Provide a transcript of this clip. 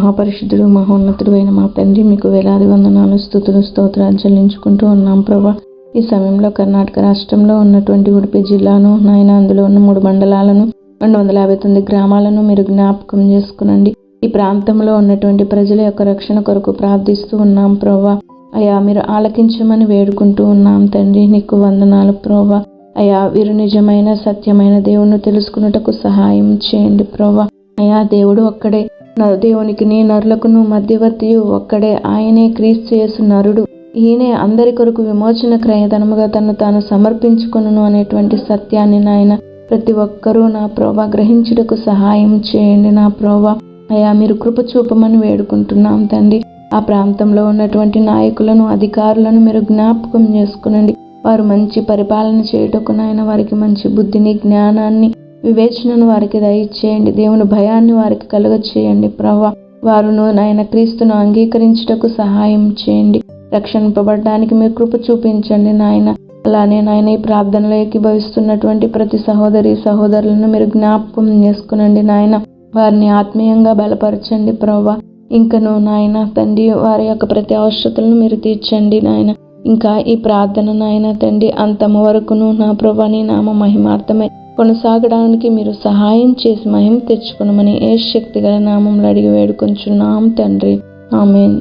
మహాపరిశుద్ధుడు మహోన్నతుడు అయిన మా తండ్రి మీకు వేలాది వందనాలు స్థుతులు స్తోత్రాలు చెల్లించుకుంటూ ఉన్నాం ప్రభా. ఈ సమయంలో కర్ణాటక రాష్ట్రంలో ఉన్నటువంటి ఉడిపి జిల్లాను నాయన అందులో ఉన్న మూడు మండలాలను రెండు వందల యాభై తొమ్మిది గ్రామాలను మీరు జ్ఞాపకం చేసుకునండి. ఈ ప్రాంతంలో ఉన్నటువంటి ప్రజల యొక్క రక్షణ కొరకు ప్రార్థిస్తూ ఉన్నాం ప్రోవా అయ్యా మీరు ఆలకించమని వేడుకుంటూ ఉన్నాం తండ్రి నీకు వందనాలు ప్రోవా అయ్యా వీరు నిజమైన సత్యమైన దేవుణ్ణి తెలుసుకున్నటకు సహాయం చేయండి ప్రోవా అయ్యా దేవుడు ఒక్కడే. దేవునికిని నరులకును మధ్యవర్తియు ఒక్కడే ఆయనే క్రీస్తు యేసు నరుడు. ఈయనే అందరి కొరకు విమోచన క్రయధనముగా తను తాను సమర్పించుకును అనేటువంటి సత్యాన్ని నాయన ప్రతి ఒక్కరూ నా ప్రోభ గ్రహించుటకు సహాయం చేయండి. నా ప్రోభ అయ్యా మీరు కృప చూపమని వేడుకుంటున్నాం తండ్రి. ఆ ప్రాంతంలో ఉన్నటువంటి నాయకులను అధికారులను మీరు జ్ఞాపకం చేసుకునండి. వారు మంచి పరిపాలన చేయుటకు నాయన వారికి మంచి బుద్ధిని జ్ఞానాన్ని వివేచనను వారికి దయచేయండి. దేవుని భయాన్ని వారికి కలుగ చేయండి ప్రభా వారును నాయన క్రీస్తును అంగీకరించుటకు సహాయం చేయండి. రక్షణపబడడానికి మీరు కృప చూపించండి నాయన. అలానే నాయన ఈ ప్రార్థనలో ఏకీభవిస్తున్నటువంటి ప్రతి సహోదరి సహోదరులను మీరు జ్ఞాపకం చేసుకునండి నాయన. వారిని ఆత్మీయంగా బలపరచండి ప్రభా. ఇంకను నాయన తండ్రి వారి యొక్క ప్రతి అవసరతలను మీరు తీర్చండి నాయన. ఇంకా ఈ ప్రార్థన నాయన తండ్రి అంతము వరకును నా ప్రభా నీ నామ మహిమార్థమై. కొనసాగడానికి మీరు సహాయం చేసి మహిమ తెచ్చుకునమని ఏ శక్తి గల నామంలో అడిగి వేడుకొంచున్నాం తండ్రి. ఆమెన్.